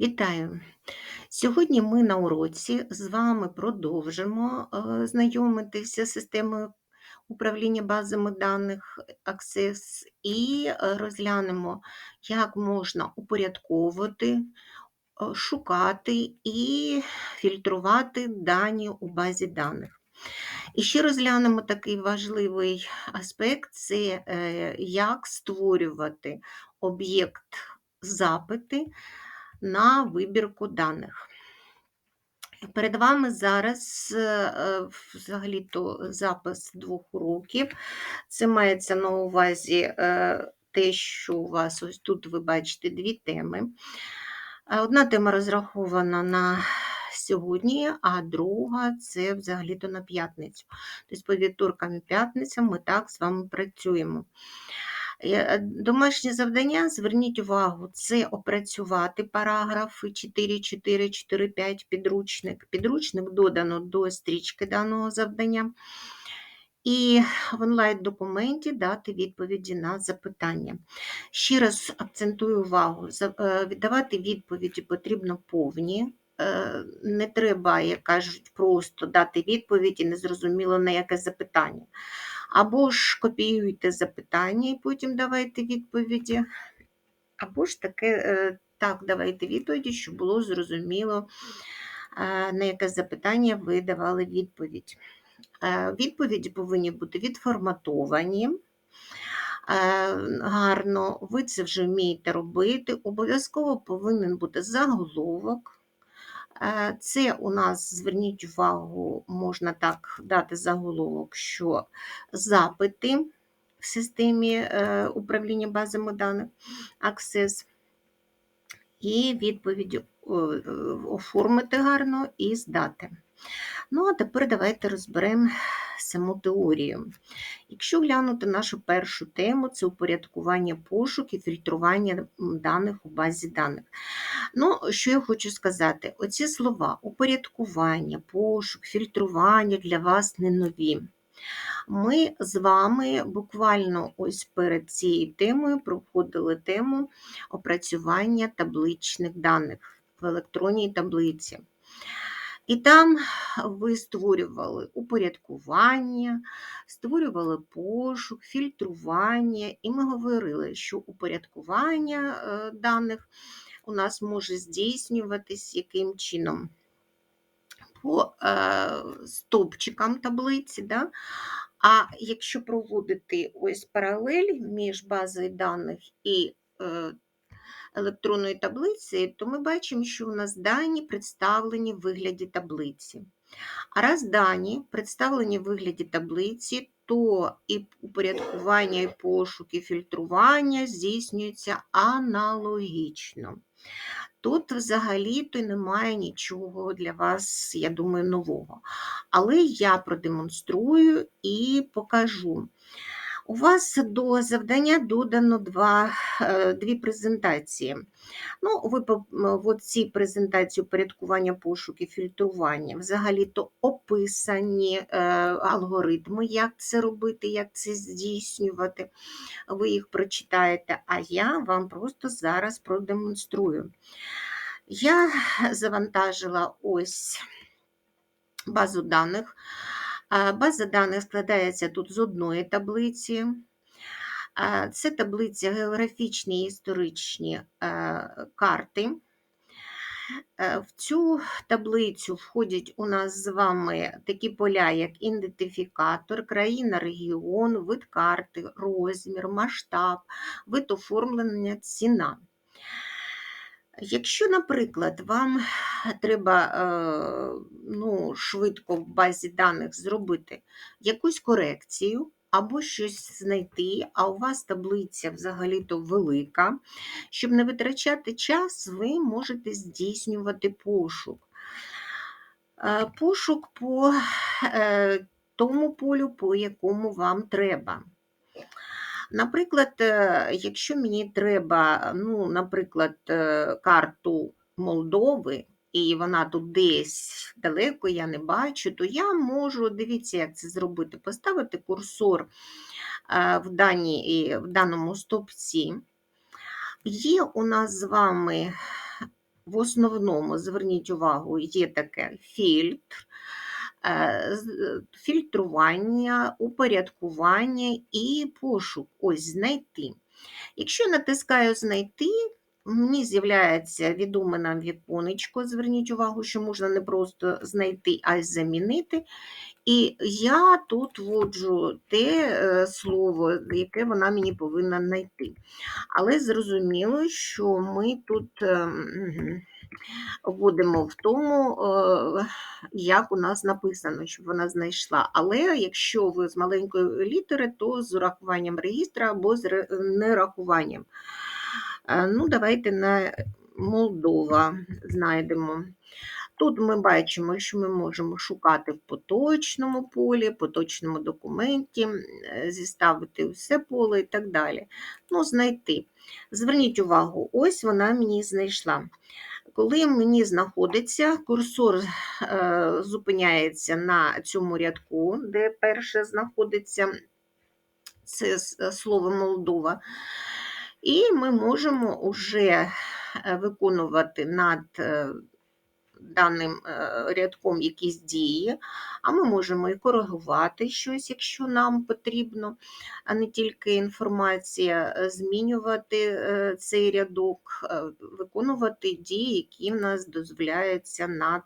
Вітаю! Сьогодні ми на уроці з вами продовжимо е, знайомитися з системою управління базами даних Access і е, розглянемо, як можна упорядковувати, е, шукати і фільтрувати дані у базі даних. І ще розглянемо такий важливий аспект це як створювати об'єкт запити на вибірку даних. Перед вами зараз е, взагалі-то запис двох уроків. Це мається на увазі е, те, що у вас ось тут ви бачите дві теми. Е, одна тема розрахована на сьогодні, а друга це взагалі-то на п'ятницю. Тобто по вівторкам і п'ятницям ми так з вами працюємо. Е, домашнє завдання, зверніть увагу, це опрацювати параграфи 4, 4, 4, 5 підручник. Підручник додано до стрічки даного завдання. І в онлайн-документі дати відповіді на запитання. Ще раз акцентую увагу, е, віддавати відповіді потрібно повні. Е, не треба, як кажуть, просто дати відповідь і незрозуміло на яке запитання. Або ж копіюйте запитання і потім давайте відповіді, або ж таке, е, так, давайте відповіді, щоб було зрозуміло, е, на яке запитання ви давали відповідь. Е, відповіді повинні бути відформатовані. Гарно, ви це вже вмієте робити. Обов'язково повинен бути заголовок. Е, це у нас, зверніть увагу, можна так дати заголовок, що запити в системі е, управління базами даних Access, і відповіді оформити гарно і здати. Ну, а тепер давайте розберемо саму теорію. Якщо глянути нашу першу тему, це упорядкування пошук і фільтрування даних у базі даних. Ну, що я хочу сказати? Оці слова упорядкування, пошук, фільтрування для вас не нові. Ми з вами буквально ось перед цією темою проходили тему опрацювання табличних даних в електронній таблиці. І там ви створювали упорядкування, створювали пошук, фільтрування, і ми говорили, що упорядкування е, даних у нас може здійснюватись яким чином? По е, стовпчикам таблиці. Да? А якщо проводити ось паралель між базою даних і е, електронної таблиці, то ми бачимо, що у нас дані представлені в вигляді таблиці. А раз дані представлені в вигляді таблиці, то і упорядкування, і пошук, і фільтрування здійснюються аналогічно. Тут взагалі-то немає нічого для вас, я думаю, нового. Але я продемонструю і покажу. У вас до завдання додано два, е, дві презентації. Ну, Ви в цій презентації порядкування пошук і фільтрування взагалі-то описані е, алгоритми, як це робити, як це здійснювати. Ви їх прочитаєте, а я вам просто зараз продемонструю. Я завантажила ось базу даних. База даних складається тут з одної таблиці. Це таблиця географічні і історичні е, карти. Е, в цю таблицю входять у нас з вами такі поля, як ідентифікатор, країна, регіон, вид карти, розмір, масштаб, вид оформлення, ціна. Якщо, наприклад, вам треба е, ну, швидко в базі даних зробити якусь корекцію або щось знайти, а у вас таблиця взагалі-то велика, щоб не витрачати час, ви можете здійснювати пошук. Е, пошук по е, тому полю, по якому вам треба. Наприклад, е, якщо мені треба, ну, наприклад, е, карту Молдови, і вона тут десь далеко, я не бачу, то я можу, дивіться, як це зробити, поставити курсор е, в, даній, в даному стопці. Є у нас з вами в основному, зверніть увагу, є таке фільтр, фільтрування, упорядкування і пошук. Ось знайти. Якщо натискаю знайти, мені з'являється відоме нам віконечко. Зверніть увагу, що можна не просто знайти, а й замінити. І я тут вводжу те е, слово, яке вона мені повинна знайти. Але зрозуміло, що ми тут е, мгм, вводимо в тому, е, як у нас написано, щоб вона знайшла. Але якщо ви з маленької літери, то з урахуванням реєстра або з нерахуванням. Е, Ну, давайте на Молдова знайдемо. Тут ми бачимо, що ми можемо шукати в поточному полі, поточному документі, е, зіставити все поле і так далі. Ну, знайти. Зверніть увагу, ось вона мені знайшла. Коли мені знаходиться, курсор е, зупиняється на цьому рядку, де перше знаходиться це е, слово Молдова, і ми можемо вже е, виконувати над даним е, рядком якісь дії, а ми можемо і коригувати щось, якщо нам потрібно, а не тільки інформація, е, змінювати е, цей рядок, виконувати дії, які в нас дозволяються над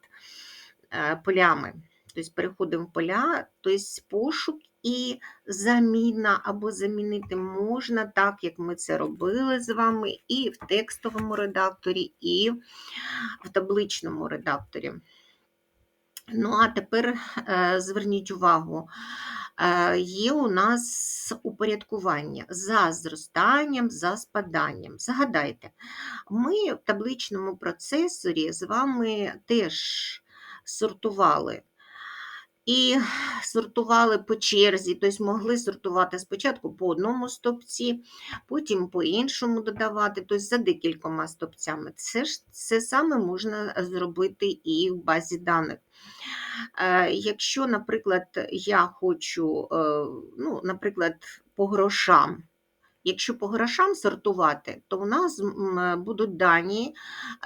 полями. Тобто переходимо в поля, тобто пошук і заміна або замінити можна так, як ми це робили з вами, і в текстовому редакторі, і в табличному редакторі. Ну, а тепер е, зверніть увагу, е, є у нас упорядкування за зростанням, за спаданням. Згадайте, ми в табличному процесорі з вами теж сортували. І сортували по черзі, тобто могли сортувати спочатку по одному стопці, потім по іншому додавати, тобто за декількома стопцями. Це ж це саме можна зробити і в базі даних. Е, Якщо, наприклад, я хочу, е, ну, наприклад, по грошам. Якщо по грошам сортувати, то у нас будуть дані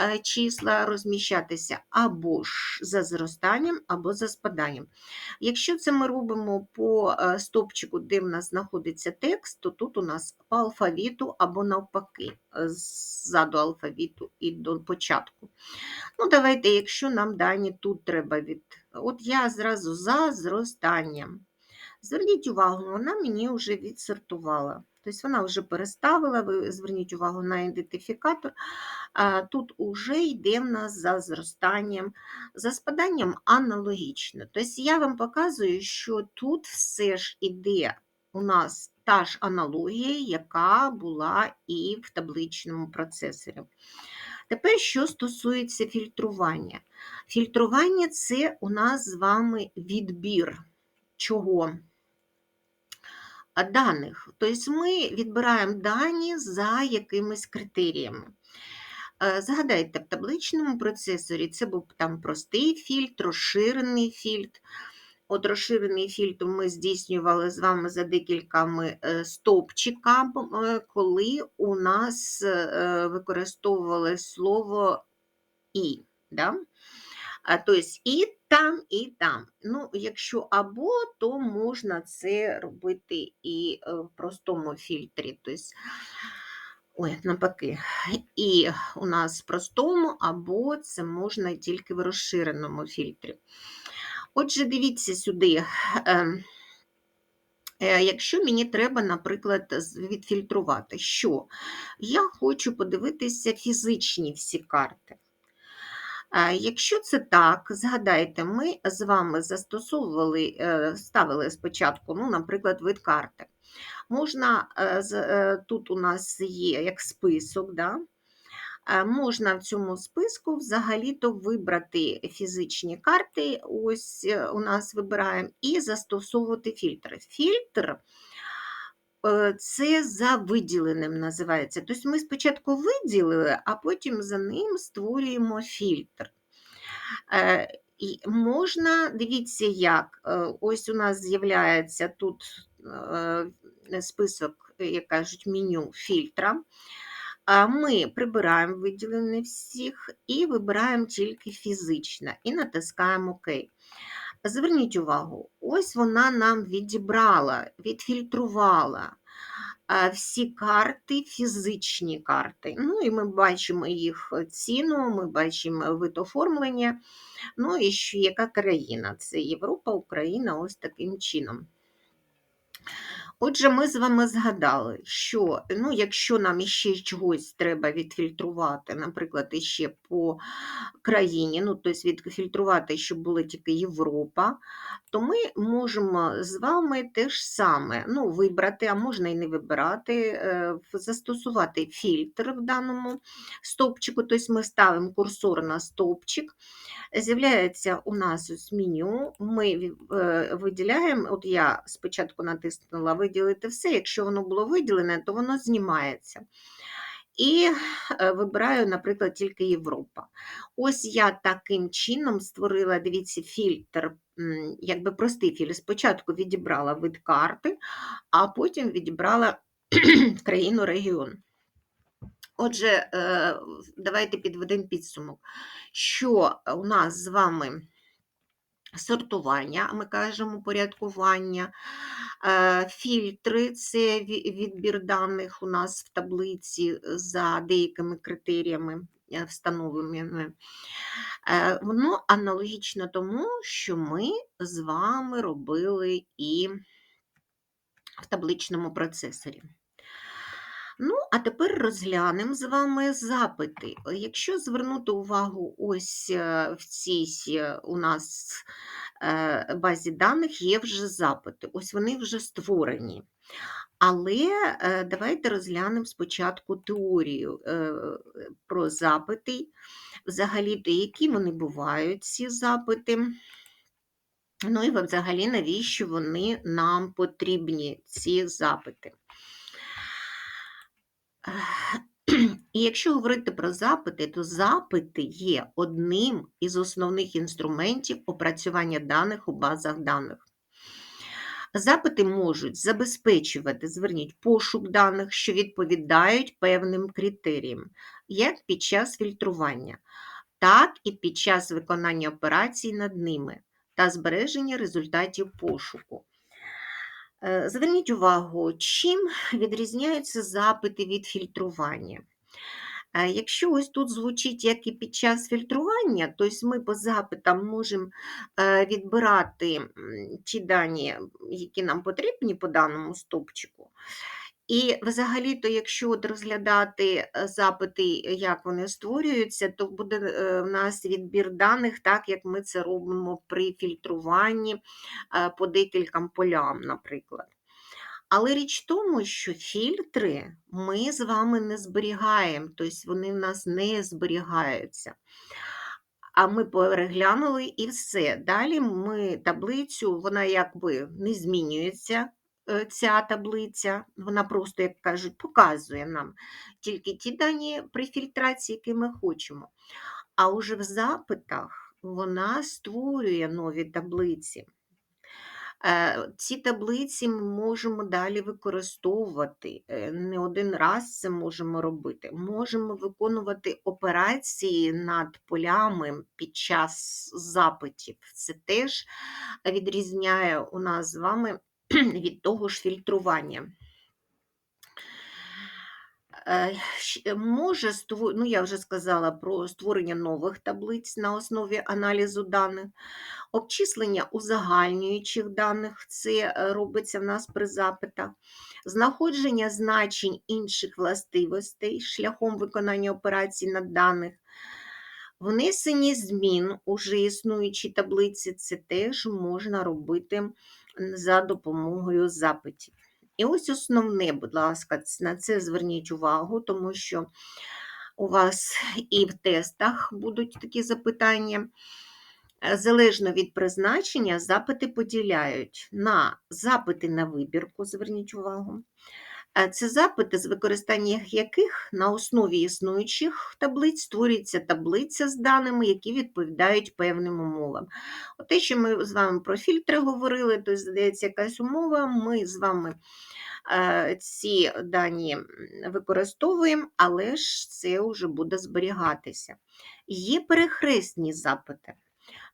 е, числа розміщатися або ж за зростанням, або за спаданням. Якщо це ми робимо по е, стопчику, де в нас знаходиться текст, то тут у нас по алфавіту або навпаки, е, ззаду алфавіту і до початку. Ну, давайте, якщо нам дані тут треба від. От я зразу за зростанням. Зверніть увагу, вона мені вже відсортувала. Тобто вона вже переставила, ви зверніть увагу на ідентифікатор. Тут уже йде в нас за зростанням, за спаданням аналогічно. Тобто я вам показую, що тут все ж іде у нас та ж аналогія, яка була і в табличному процесорі. Тепер, що стосується фільтрування. Фільтрування це у нас з вами відбір чого? Даних. Тобто ми відбираємо дані за якимись критеріями. Е, Згадайте, в табличному процесорі це був там простий фільтр, розширений фільтр. От розширений фільтр ми здійснювали з вами за декількома е, стовпчиками, е, коли у нас використовували слово і. Да? Тобто і там, і там. Ну, Якщо або, то можна це робити і е, в простому фільтрі. Тобто, ой, навпаки, і у нас в простому, або це можна тільки в розширеному фільтрі. Отже, дивіться сюди. ем, е, Якщо мені треба, наприклад, відфільтрувати, що я хочу подивитися фізичні всі карти. Якщо це так, згадайте, ми з вами застосовували, е, ставили спочатку, ну, наприклад, вид карти. Можна, е, е, тут у нас є як список, да? Можна в цьому списку взагалі-то вибрати фізичні карти, ось у нас вибираємо, і застосовувати фільтри. Фільтр це за виділеним називається. Тобто ми спочатку виділили, а потім за ним створюємо фільтр. Е, І можна, дивіться, як е, ось у нас з'являється тут е, список, як кажуть, меню фільтра. Ми прибираємо виділені всіх і вибираємо тільки фізичне і натискаємо ОК. Зверніть увагу, ось вона нам відібрала, відфільтрувала всі карти, фізичні карти. Ну і ми бачимо їх ціну, ми бачимо вид оформлення. Ну і що яка країна? Це Європа, Україна, ось таким чином. Отже, ми з вами згадали, що ну, якщо нам іще чогось треба відфільтрувати, наприклад, іще по країні, ну, тобто відфільтрувати, щоб була тільки Європа, то ми можемо з вами те ж саме ну, вибрати, а можна і не вибирати, е, застосувати фільтр в даному стовпчику, тобто ми ставимо курсор на стовпчик. З'являється у нас ось меню, ми е, виділяємо, от я спочатку натиснула виділити все, якщо воно було виділене, то воно знімається. І е, вибираю, наприклад, тільки Європа. Ось я таким чином створила, дивіться, фільтр, якби простий фільтр. Спочатку відібрала вид карти, а потім відібрала країну регіон. Отже, е, давайте підведемо підсумок, що у нас з вами сортування, ми кажемо порядкування, е, фільтри це відбір даних у нас в таблиці за деякими критеріями е, встановленими. Воно аналогічно тому, що ми з вами робили і в табличному процесорі. Ну, а тепер розглянемо з вами запити. Якщо звернути увагу, ось е, в цій е, у нас е, базі даних є вже запити, ось вони вже створені. Але давайте розглянемо спочатку теорію про запити, взагалі, які вони бувають, ці запити. Ну і взагалі, навіщо вони нам потрібні, ці запити. І якщо говорити про запити, то запити є одним із основних інструментів опрацювання даних у базах даних. Запити можуть забезпечувати, зверніть, пошук даних, що відповідають певним критеріям, як під час фільтрування, так і під час виконання операцій над ними та збереження результатів пошуку. Е, зверніть увагу, чим відрізняються запити від фільтрування. Е, якщо ось тут звучить, як і під час фільтрування, то ми по запитам можемо е, відбирати ті дані, які нам потрібні по даному стопчику, і взагалі-то, якщо от розглядати е, запити, як вони створюються, то буде е, в нас відбір даних, так як ми це робимо при фільтруванні е, по декільком полям, наприклад. Але річ в тому, що фільтри ми з вами не зберігаємо, тобто вони в нас не зберігаються. А ми переглянули і все. Далі ми таблицю, вона якби не змінюється. Е, ця таблиця, вона просто, як кажуть, показує нам тільки ті дані при фільтрації, які ми хочемо. А уже в запитах вона створює нові таблиці. Е, ці таблиці ми можемо далі використовувати. Е, не один раз це можемо робити. Можемо виконувати операції над полями під час запитів. Це теж відрізняє у нас з вами від того ж фільтрування. Е, може, ну я вже сказала про створення нових таблиць на основі аналізу даних, обчислення узагальнюючих даних, це е, робиться в нас при запитах, знаходження значень інших властивостей шляхом виконання операцій на даних, внесення змін у вже існуючі таблиці, це теж можна робити за допомогою запитів. І ось основне, будь ласка, на це зверніть увагу, тому що у вас і в тестах будуть такі запитання. Залежно від призначення, запити поділяють на запити на вибірку, зверніть увагу, Е, це запити, з використанням яких на основі існуючих таблиць створюється таблиця з даними, які відповідають певним умовам. От те, що ми з вами про фільтри говорили, то здається, якась умова, ми з вами е, ці дані використовуємо, але ж це вже буде зберігатися. Є перехресні запити,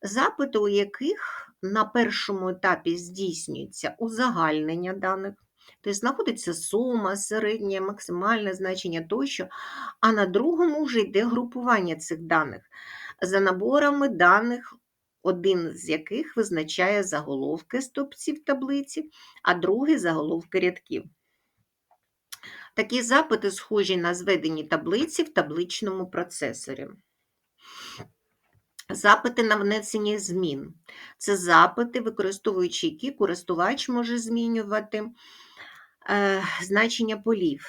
запити, у яких на першому етапі здійснюється узагальнення даних, тобто знаходиться сума, середнє, максимальне значення тощо, а на другому вже йде групування цих даних за наборами даних, один з яких визначає заголовки стовпців таблиці, а другий заголовки рядків. Такі запити схожі на зведені таблиці в табличному процесорі. Запити на внесення змін. Це запити, використовуючи які користувач може змінювати значення полів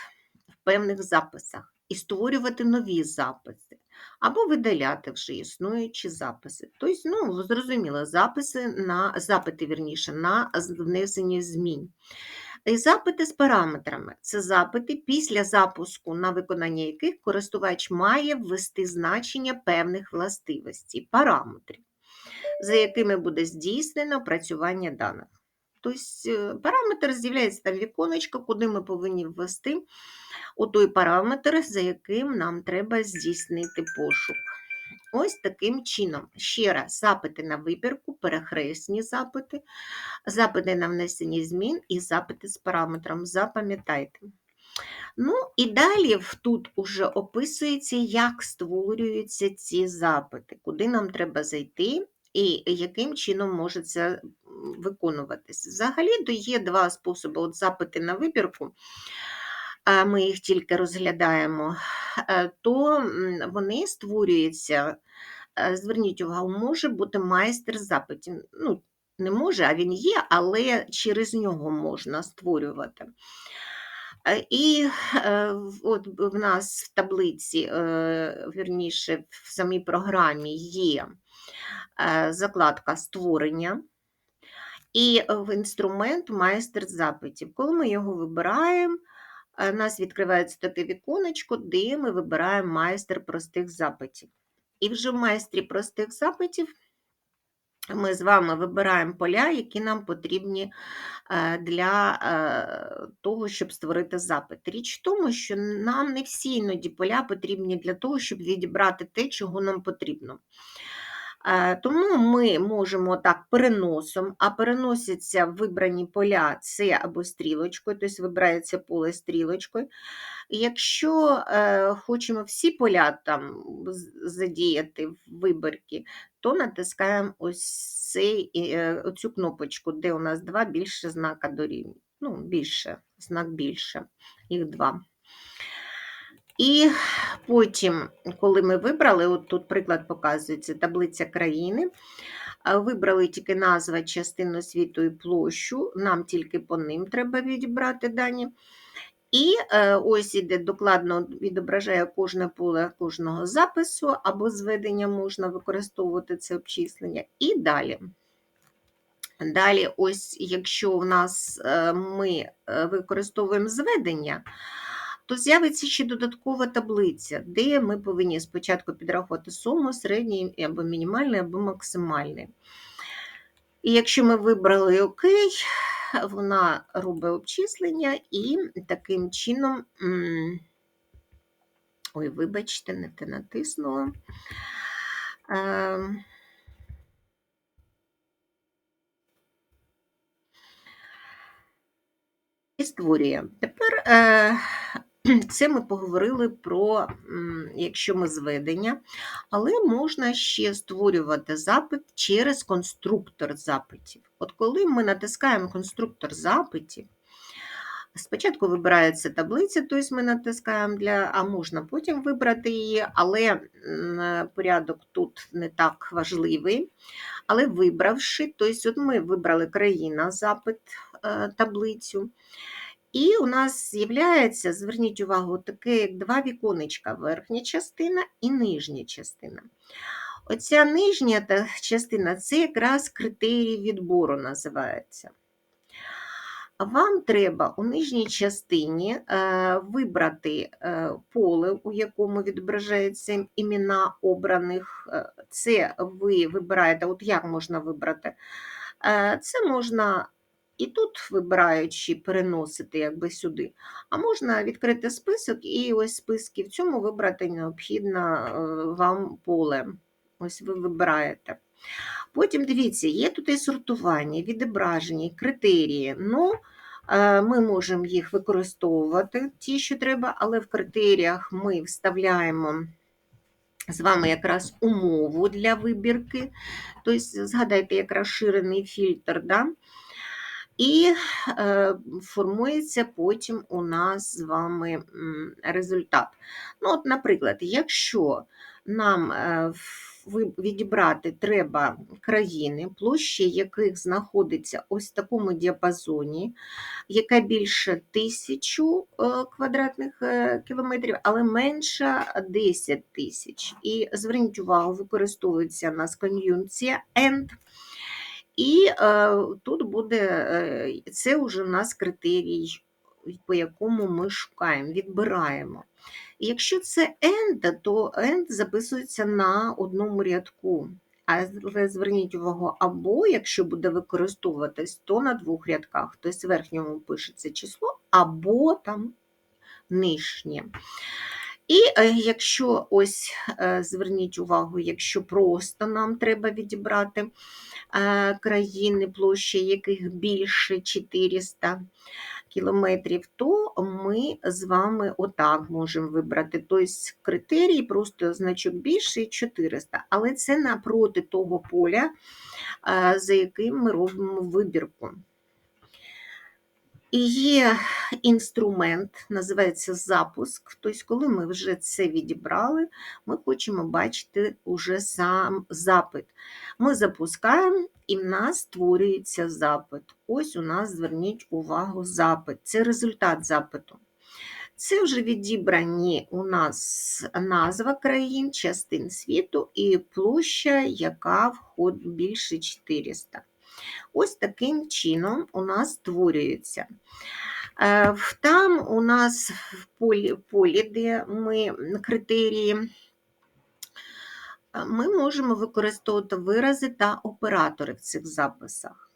в певних записах і створювати нові записи, або видаляти вже існуючі записи. Тобто, ну, зрозуміло, записи на, запити вірніше, на внесення змін. І запити з параметрами це запити, після запуску, на виконання яких користувач має ввести значення певних властивостей, параметрів, за якими буде здійснено опрацювання даних. Тобто е, параметр з'являється там віконечко, куди ми повинні ввести у той параметр, за яким нам треба здійснити пошук. Ось таким чином. Ще раз, запити на вибірку, перехресні запити, запити на внесення змін і запити з параметром. Запам'ятайте. Ну, і далі тут уже описується, як створюються ці запити, куди нам треба зайти і яким чином може це виконуватись. Взагалі, то є два способи: От запити на вибірку ми їх тільки розглядаємо, е, то вони створюються, е, зверніть увагу, може бути майстер запитів. Ну, не може, а він є, але через нього можна створювати. Е, і от в нас в таблиці, вірніше, в самій програмі є закладка створення. І в інструмент майстер запитів. Коли ми його вибираємо, у е, нас відкривається таке віконечко, де ми вибираємо майстер простих запитів. І вже в майстрі простих запитів ми з вами вибираємо поля, які нам потрібні е, для е, того, щоб створити запит. Річ в тому, що нам не всі іноді поля потрібні для того, щоб відібрати те, чого нам потрібно. Е, тому ми можемо так переносом, а переносяться вибрані поля це або стрілочкою, тобто вибирається поле стрілочкою. Якщо е, хочемо всі поля там задіяти в виборці, то натискаємо ось цей, е, оцю кнопочку, де у нас два більше знака дорівнює. Ну, більше, знак більше, їх два. І потім, коли ми вибрали, от тут приклад показується таблиця країни, вибрали тільки назва, частину світу і площу, нам тільки по ним треба відібрати дані. І е, ось іде докладно відображає кожне поле кожного запису або зведення можна використовувати це обчислення. І далі. Далі, ось, якщо в нас е, ми е, використовуємо зведення, то з'явиться ще додаткова таблиця, де ми повинні спочатку підрахувати суму, середній або мінімальний, або максимальний. І якщо ми вибрали ОК, вона робить обчислення і таким чином, ой, вибачте, не те натиснула. Ем, і створює. Тепер е, це ми поговорили про, якщо ми зведення, але можна ще створювати запит через конструктор запитів. От коли ми натискаємо конструктор запитів, спочатку вибирається таблиця, тобто ми натискаємо для, а можна потім вибрати її, але порядок тут не так важливий. Але вибравши, тобто от ми вибрали країна запит е, таблицю. І у нас з'являється, зверніть увагу, таке як два віконечка, верхня частина і нижня частина. Оця нижня частина це якраз критерій відбору називається. Вам треба у нижній частині е, вибрати е, поле, у якому відображаються імена обраних. Е, це ви вибираєте, от як можна вибрати? Це можна і тут, вибираючи, переносити якби сюди. А можна відкрити список і ось списки в цьому вибрати необхідне вам поле. Ось ви вибираєте. Потім дивіться, є тут і сортування, відображення, критерії. Ну, е, ми можемо їх використовувати, ті, що треба, але в критеріях ми вставляємо з вами якраз умову для вибірки. Тобто, згадайте, як розширений фільтр. Да? І е, формується потім у нас з вами результат. Ну, от, Наприклад, якщо нам е, відібрати треба країни, площі яких знаходиться ось в такому діапазоні, яка більше тисячу е, квадратних кілометрів, але менша 10 тисяч. І зверніть увагу, використовується у нас кон'юнкція «and», і е, тут буде, е, це вже у нас критерій, по якому ми шукаємо, відбираємо. Якщо це end, то end записується на одному рядку. Але зверніть увагу, або якщо буде використовуватись, то на двох рядках. Тобто в верхньому пишеться число, або там нижнє. І е, якщо ось е, зверніть увагу, якщо просто нам треба відібрати е, країни, площі яких більше 400 кілометрів, то ми з вами отак можемо вибрати. Тобто критерій, просто значок більше 400, але це напроти того поля, за яким ми робимо вибірку. Є інструмент, називається запуск. Тобто, коли ми вже це відібрали, ми хочемо бачити уже сам запит. Ми запускаємо, і в нас створюється запит. Ось у нас зверніть увагу запит. Це результат запиту. Це вже відібрані у нас назва країн, частин світу і площа, яка входить більше 400. Ось таким чином у нас створюється. Е, Там у нас в полі, полі де ми критерії, е, ми можемо використовувати вирази та оператори в цих записах.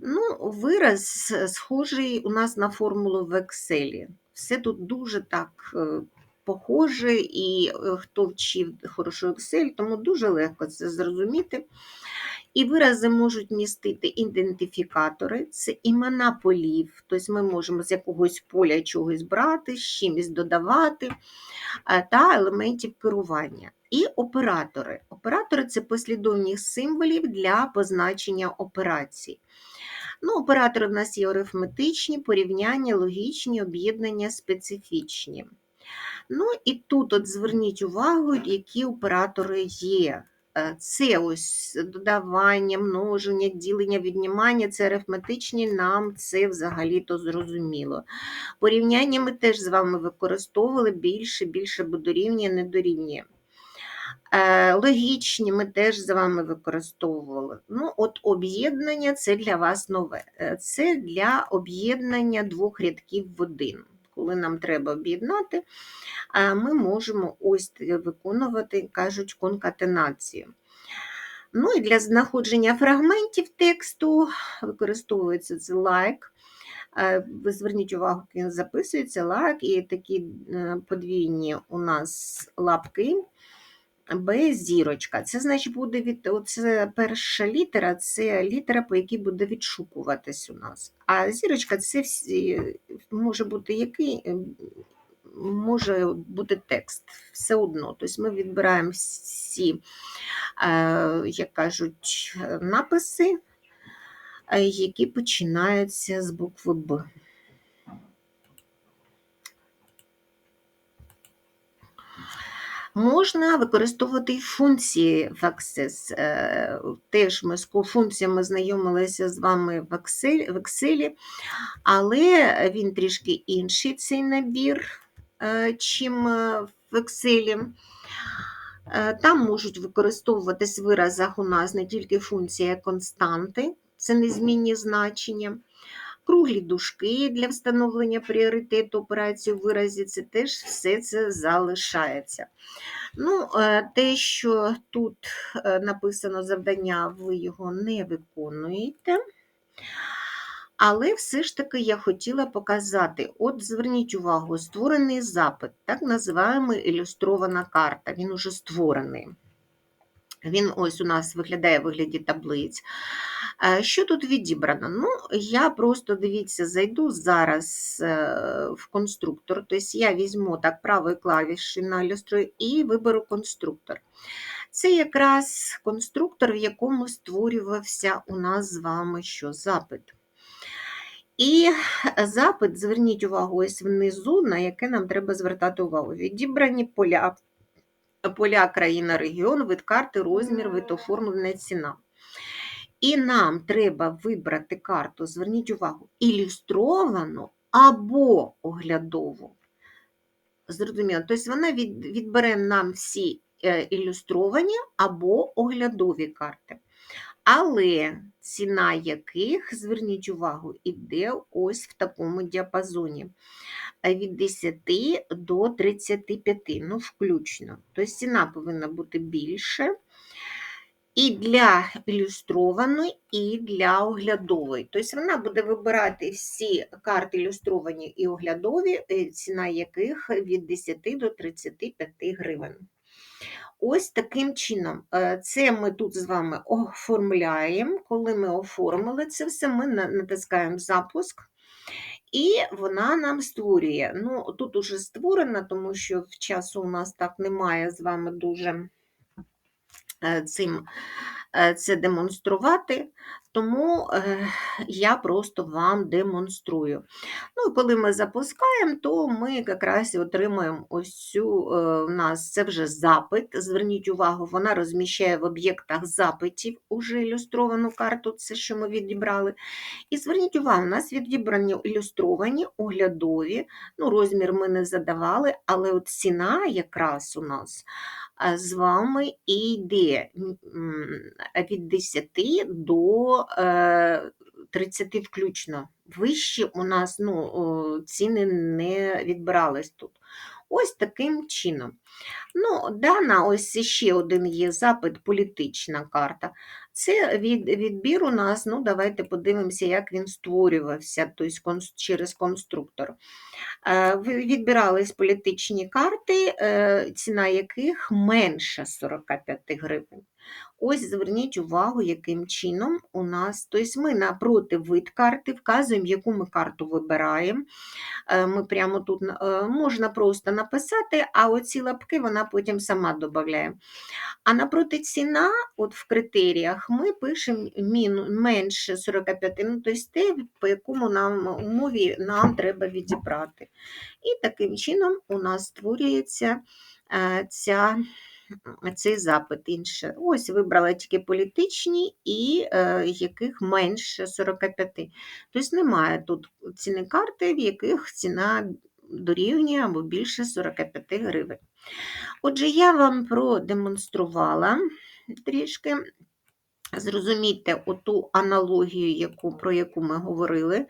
Ну, Вираз схожий у нас на формулу в Excel. Все тут дуже так е, похоже, і хто вчив хорошо Excel, тому дуже легко це зрозуміти. І вирази можуть містити ідентифікатори, це імена полів, тобто ми можемо з якогось поля чогось брати, з чимось додавати, та елементів керування. І оператори. Оператори це послідовність символів для позначення операцій. Ну, Оператори в нас є арифметичні, порівняння, логічні, об'єднання, специфічні. Ну і тут от зверніть увагу, які оператори є. Е, це ось додавання, множення, ділення, віднімання, це арифметичні, нам це взагалі-то зрозуміло. Порівняння ми теж з вами використовували більше, більше бо дорівнює, не дорівнює. Е, Логічні ми теж з вами використовували. Ну, от Об'єднання це для вас нове. Е, Це для об'єднання двох рядків в один. Коли нам треба об'єднати, ми можемо ось виконувати, кажуть, конкатенацію. Ну і Для знаходження фрагментів тексту використовується це лайк. Ви зверніть увагу, як він записується лайк, і такі е, подвійні у нас лапки. Б зірочка. Це значить буде від оце перша літера, це літера, по якій буде відшукуватись у нас. А зірочка це всі, може бути який, ем, може бути текст. Все одно. Тобто ми відбираємо всі, е, як кажуть, написи, е, які починаються з букви Б. Можна використовувати і функції в Access. Е, теж ми з функціями знайомилися з вами в Excel, але він трішки інший цей набір, е, чим е, в Excel. Там можуть використовуватись в виразах у нас не тільки функція константи, це незмінні значення. Круглі дужки для встановлення пріоритету операції у виразі, це теж все це залишається. Ну, е, Те, що тут е, написано завдання, ви його не виконуєте. Але все ж таки я хотіла показати, от зверніть увагу, створений запит, так називаємо ілюстрована карта, він уже створений. Він ось у нас виглядає в вигляді таблиць. Що тут відібрано? Ну, я просто, дивіться, зайду зараз е, в конструктор, тобто я візьму так правою клавіші на ілюструю і виберу конструктор. Це якраз конструктор, в якому створювався у нас з вами що запит. І запит, зверніть увагу, ось внизу, на яке нам треба звертати увагу. Відібрані поля, поля країна, регіон, вид карти, розмір, вид оформлення, ціна. І нам треба вибрати карту, зверніть увагу, ілюстровану або оглядову. Зрозуміло, тобто вона від, відбере нам всі е, ілюстровані або оглядові карти. Але ціна яких, зверніть увагу, іде ось в такому діапазоні е, від 10 до 35, ну, включно. Тобто ціна повинна бути більше і для ілюстрованої, і для оглядової. Тобто вона буде вибирати всі карти ілюстровані і оглядові, е, ціна яких від 10 до 35 гривень. Ось таким чином. Е, Це ми тут з вами оформляємо. Коли ми оформили це все, ми натискаємо запуск. І вона нам створює. Ну, тут уже створена, тому що в часу у нас так немає з вами дуже цим е, це демонструвати, тому е, я просто вам демонструю. Ну, коли ми запускаємо, то ми якраз отримуємо ось цю е, у нас це вже запит. Зверніть увагу, вона розміщає в об'єктах запитів уже ілюстровану карту, це що ми відібрали. І зверніть увагу, у нас відібрані ілюстровані, оглядові, ну, розмір ми не задавали, але от ціна якраз у нас з вами і йде від 10 до е, 30 включно. Вище у нас ну, ціни не відбирались тут. Ось таким чином. Ну, Дана, ось ще один є запит, політична карта. Це від, відбір у нас, ну, давайте подивимося, як він створювався тобто, через конструктор. Е, Відбирались політичні карти, е, ціна яких менше 45 гривень. Ось зверніть увагу, яким чином у нас, тобто ми напроти вид карти вказуємо, яку ми карту вибираємо. Е, Ми прямо тут е, можна просто написати, а оці лапки вона потім сама додає. А напроти ціна, от в критеріях, ми пишемо менше 45, ну, тобто те, по якому нам умові нам треба відібрати. І таким чином у нас створюється е, ця, цей запит інше. Ось вибрала тільки політичні і е, яких менше 45. Тобто немає тут ціни карти, в яких ціна дорівнює або більше 45 гривень. Отже, я вам продемонструвала трішки. Зрозумійте оту аналогію, яку, про яку ми говорили.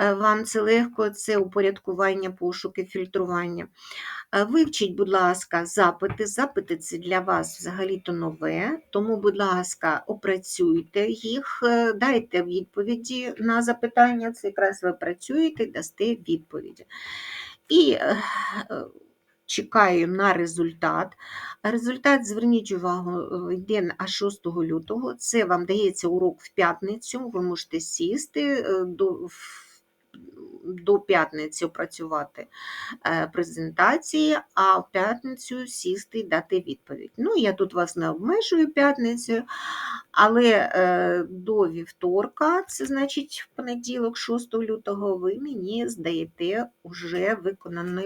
Е, Вам це легко, це упорядкування, пошуки, фільтрування. Е, Вивчіть, будь ласка, запити. Запити це для вас взагалі-то нове, тому, будь ласка, опрацюйте їх, е, дайте відповіді на запитання. Це якраз ви працюєте, дасте відповіді. І чекаю на результат. Результат, зверніть увагу, е, йде аж 6 лютого. Це вам дається урок в п'ятницю. Ви можете сісти е, до, до п'ятниці опрацювати е, презентації, а в п'ятницю сісти і дати відповідь. Ну, я тут вас не обмежую п'ятницею, але до вівторка, це значить в понеділок, 6 лютого, ви мені здаєте уже виконане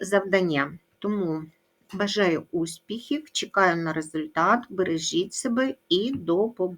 завдання. Тому бажаю успіхів, чекаю на результат, бережіть себе і до побачення.